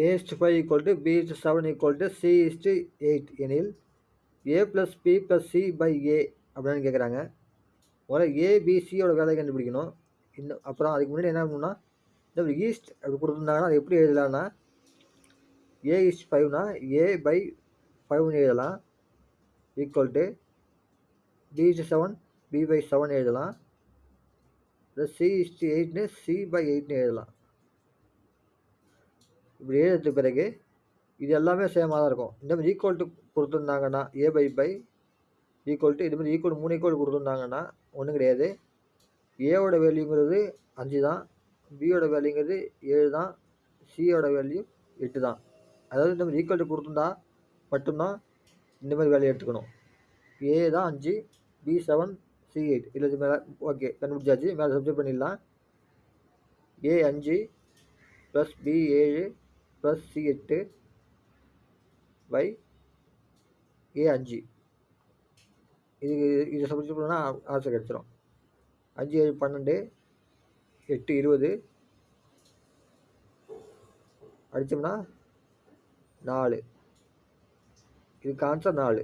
A is five equal to B is seven equal to C is eight எனில் A plus B plus C by A அப்படின்னு கேட்குறாங்க முதல்ல ஏபிசியோட வேலையை கண்டுபிடிக்கணும். இன்னும் அப்புறம் அதுக்கு முன்னாடி என்ன பண்ணணும்னா இந்த ஈஸ்ட் அப்படி கொடுத்துருந்தாங்கன்னா அது எப்படி எழுதலாம்னா ஏ இஸ்ட் ஃபைவ்னா ஏ பை ஃபைவ்னு எழுதலாம். Equal to B is to seven B by seven எழுதலாம். சி இஸ்ட் எயிட்னு சி பை எயிட்னு எழுதலாம். இப்படி எழுதுறதுக்கு பிறகு இது எல்லாமே சேமாக தான் இருக்கும். இந்த மாதிரி ஈக்குவல் டு கொடுத்துருந்தாங்கன்னா A by by equal to இது மாதிரி ஈக்குவல் மூணு ஈக்குவல் கொடுத்துருந்தாங்கன்னா ஒன்றும் கிடையாது. ஏவோட வேல்யூங்கிறது அஞ்சு தான். பியோட வேல்யூங்கிறது ஏழு தான். சியோட வேல்யூ எட்டு தான். அதாவது இந்த மாதிரி ஈக்குவல் டு கொடுத்துருந்தா மட்டும்தான் இந்த மாதிரி வேலையை எடுத்துக்கணும். ஏ தான் அஞ்சு பி செவன் சி எயிட் இல்லை இது மேலே ஓகே கண்டுபிடிச்சாச்சு. மேலே சப்ஜெக்ட் பண்ணிடலாம். ஏ அஞ்சு ப்ளஸ் பி ஏழு ப்ளஸ் சி எட்டு பை ஏ அஞ்சு இது இதை சப்ஜெக்ட் பண்ணால் ஆன்சர் கிடச்சிரும். அஞ்சு ஏழு பன்னெண்டு எட்டு இருபது. அடித்தோம்னா நாலு. இதுக்கு ஆன்சர் நாலு.